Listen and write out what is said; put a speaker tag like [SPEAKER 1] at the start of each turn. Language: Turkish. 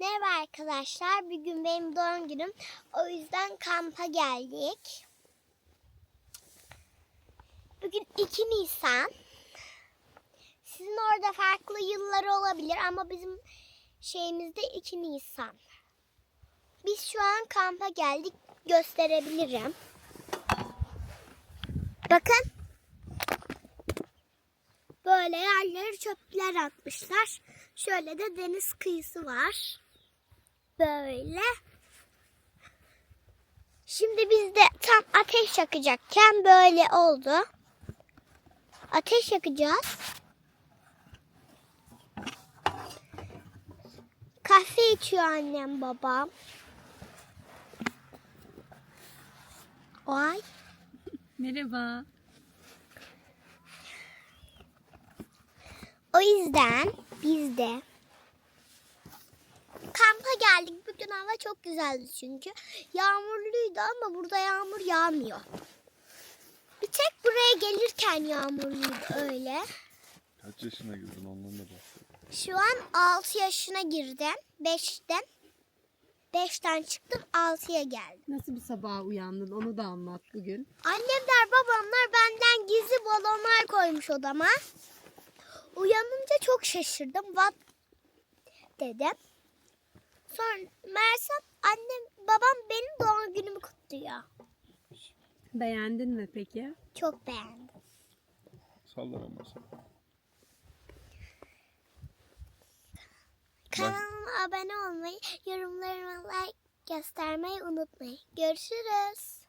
[SPEAKER 1] Merhaba arkadaşlar. Bugün benim doğum günüm. O yüzden kampa geldik. Bugün 2 Nisan. Sizin orada farklı yıllar olabilir ama bizim şeyimizde 2 Nisan. Biz şu an kampa geldik. Gösterebilirim. Bakın. Böyle yerlere çöpler atmışlar. Şöyle de deniz kıyısı var. Böyle. Şimdi biz de tam ateş yakacakken böyle oldu. Ateş yakacağız. Kahve içiyor annem babam. Ay.
[SPEAKER 2] Merhaba.
[SPEAKER 1] O yüzden biz de kampa geldik. Bugün hava çok güzeldi çünkü. Yağmurluydu ama burada yağmur yağmıyor. Bir tek buraya gelirken yağmurluydu öyle.
[SPEAKER 3] Kaç yaşına girdin ondan da bahset.
[SPEAKER 1] Şu an 6 yaşına girdim. 5'ten. 5'ten çıktım 6'ya geldim.
[SPEAKER 2] Nasıl bir sabaha uyandın onu da anlat bugün.
[SPEAKER 1] Annemler babamlar benden gizli balonlar koymuş odama. Uyanınca çok şaşırdım. What dedim. Sonra meğersem annem babam benim doğum günümü kutluyor.
[SPEAKER 2] Beğendin mi peki?
[SPEAKER 1] Çok beğendim.
[SPEAKER 3] Sallar ama sen.
[SPEAKER 1] Kanalıma abone olmayı, yorumlarıma like göstermeyi unutmayın. Görüşürüz.